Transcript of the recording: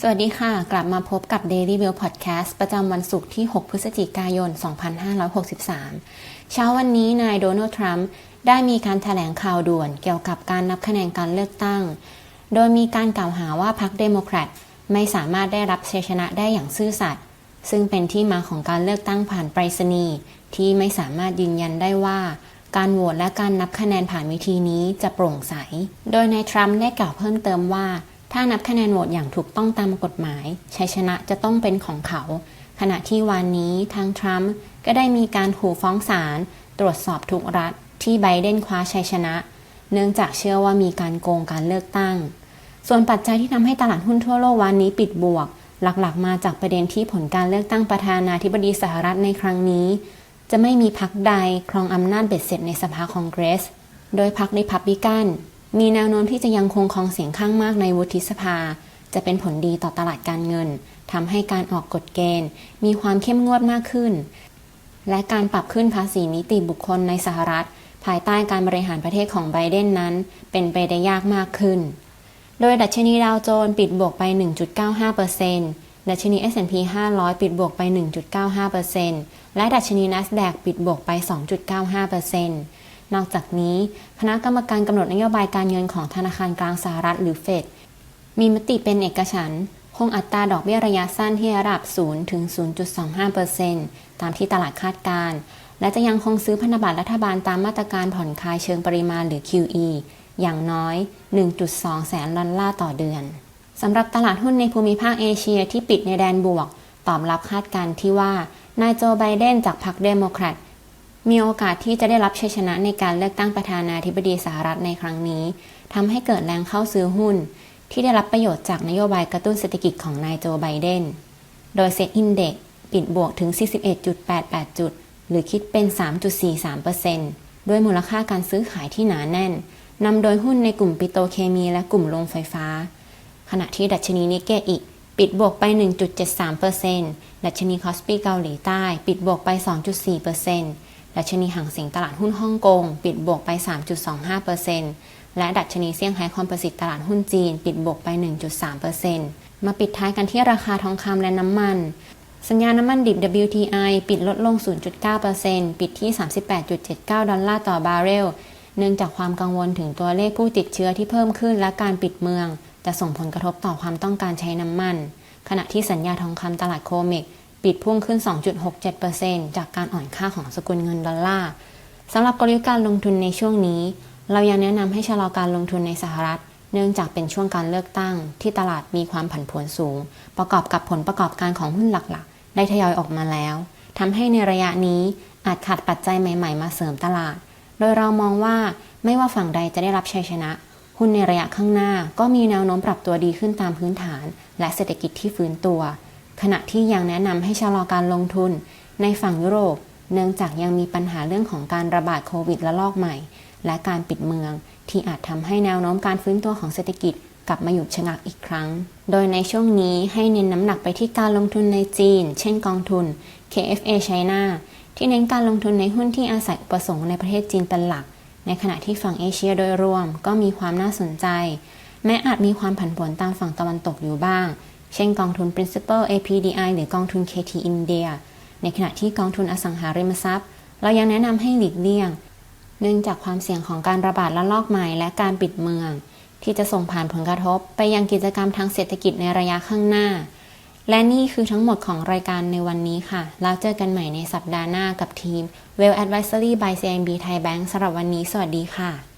สวัสดีค่ะ กลับมาพบกับ Daily Mail Podcast ประจำวันศุกร์ที่ 6 พฤศจิกายน 2563 เช้าวันนี้นายโดนัลด์ทรัมป์ได้มีการถแถลงข่าวด่วนเกี่ยวกับการนับคะแนนการเลือกตั้ง โดยมีการกล่าวหาว่าพรรคเดโมแครตไม่สามารถได้รับชัยชนะได้อย่างซื่อสัตย์ซึ่งเป็นที่มาของการเลือกตั้งผ่านไปรษณีย์ที่ไม่สามารถยืนยันได้ว่าการโหวตและการนับคะแนนผ่านวิธีนี้จะโปร่งใส โดยนายทรัมป์ได้กล่าวเพิ่มเติมว่า ถ้านับคะแนนโหวตอย่างถูกต้องตามกฎหมาย ชัยชนะจะต้องเป็นของเขา ขณะที่วันนี้ทางทรัมป์ก็ได้มีการขู่ฟ้องศาลตรวจสอบทุกรัฐที่ไบเดนคว้าชัยชนะ เนื่องจากเชื่อว่ามีการโกงการเลือกตั้ง ส่วนปัจจัยที่ทำให้ตลาดหุ้นทั่วโลกวันนี้ปิดบวก หลักๆ มาจากประเด็นที่ผลการเลือกตั้งประธานาธิบดีสหรัฐในครั้งนี้ จะไม่มีพรรคใดครองอำนาจเบ็ดเสร็จในสภาคองเกรส โดยพรรคริพับลิกัน มีแนวโน้มที่จะยังคงครองเสียงข้างมากในวุฒิสภา จะเป็นผลดีต่อตลาดการเงินทำให้การออกกฎเกณฑ์ มีความเข้มงวดมากขึ้น และการปรับขึ้นภาษีนิติบุคคลในสหรัฐ ภายใต้การบริหารประเทศของไบเดนนั้น เป็นไปได้ยากมากขึ้น โดยดัชนีดาวโจนส์ปิดบวกไป 1.95%ดัชนี S&P 500 ปิดบวกไป 1.95%และดัชนี NASDAQ ปิดบวกไป 2.95% นอกจากนี้ คณะกรรมการกำหนดนโยบายการเงินของธนาคารกลางสหรัฐหรือเฟดมีมติเป็นเอกฉันท์คงอัตราดอกเบี้ยระยะสั้นที่ระดับ 0 ถึง 0.25%ตามที่ตลาดคาดการณ์และจะยังคงซื้อพันธบัตรรัฐบาลตามมาตรการผ่อนคลายเชิงปริมาณหรือ QE อย่างน้อย 1.2 แสนดอลลาร์ต่อเดือน สำหรับตลาดหุ้นในภูมิภาคเอเชียที่ปิดในแดนบวก ตอบรับคาดการณ์ที่ว่า นายโจไบเดนจากพรรคเดโมแครต มีโอกาสที่จะได้รับชัยชนะในการเลือกตั้งประธานาธิบดีสหรัฐในครั้งนี้ทำให้เกิดแรงเข้าซื้อหุ้น ที่ได้รับประโยชน์จากนโยบายกระตุ้นเศรษฐกิจของนายโจไบเดน โดยเซ็ตอินเด็กปิดบวกถึง 41.88 จุด หรือคิดเป็น 3.43%ด้วยมูลค่าการซื้อขายที่หนาแน่นนำโดยหุ้นในกลุ่มปิโตเคมีและกลุ่มโรงไฟฟ้า ขณะที่ดัชนีนิเกอิ ปิดบวกไป 1.73%ดัชนีคอสปีเกาหลีใต้ ปิดบวกไป 2.4%ดัชนีห่างเสียงตลาดหุ้นฮ่องกง ปิดบวกไป 3.25%และดัชนีเซี่ยงไฮ้คอมโพสิตตลาดหุ้นจีน ปิดบวกไป 1.3%มาปิดท้ายกันที่ราคาทองคำและน้ำมัน สัญญาน้ำมันดิบ WTI ปิดลดลง 0.9%ปิดที่ 38.79 ดอลลาร์ต่อบาร์เรลเนื่องจากความกังวลถึงตัวเลขผู้ติดเชื้อที่เพิ่มขึ้นและการปิดเมือง จะส่งผลกระทบต่อความต้องการใช้น้ำมัน ขณะที่สัญญาทองคำตลาดโคเมกปิดพุ่งขึ้น 2.67%จากการอ่อนค่าของสกุลเงินดอลลาร์สำหรับกลยุทธ์การลงทุนในช่วงนี้ เรายังแนะนำให้ชะลอการลงทุนในสหรัฐ เนื่องจากเป็นช่วงการเลือกตั้ง ที่ตลาดมีความผันผวนสูง ประกอบกับผลประกอบการของหุ้นหลักๆ ได้ทยอยออกมาแล้วทำให้ในระยะนี้อาจขาดปัจจัยใหม่ ๆ มาเสริมตลาด โดยเรามองว่าไม่ว่าฝั่งใดจะได้รับชัยชนะ หุ้นในระยะข้างหน้าก็มีแนวโน้มปรับตัวดีขึ้นตามพื้นฐาน และเศรษฐกิจที่ฟื้นตัว ขณะที่ยังแนะนำให้ชะลอการลงทุน ในฝั่งยุโรป เนื่องจากยังมีปัญหาเรื่องของการระบาดโควิดระลอกใหม่ และการปิดเมือง ที่อาจทำให้แนวโน้มการฟื้นตัวของเศรษฐกิจกลับมาหยุดชะงักอีกครั้ง โดยในช่วงนี้ให้เน้นน้ำหนักไปที่การลงทุนในจีน เช่นกองทุน KFA China ที่เน้นการลงทุนในหุ้นที่อาศัยอุปสงค์ในประเทศจีนเป็นหลัก ในขณะที่ฝั่งเอเชียโดยรวมก็มีความน่าสนใจ แม้อาจมีความผันผวนตามฝั่งตะวันตกอยู่บ้าง เช่นกองทุน Principal APDI หรือกองทุน KT India ในขณะที่กองทุนอสังหาริมทรัพย์ เรายังแนะนำให้หลีกเลี่ยง เนื่องจากความเสี่ยงของการระบาดระลอกใหม่และการปิดเมือง ที่จะส่งผ่านผลกระทบไปยังกิจกรรมทางเศรษฐกิจในระยะข้างหน้า และนี่คือทั้งหมดของรายการในวันนี้ค่ะ แล้วเจอกันใหม่ในสัปดาห์หน้ากับทีม Well Advisory by CMB Thai Bank สำหรับวันนี้ สวัสดีค่ะ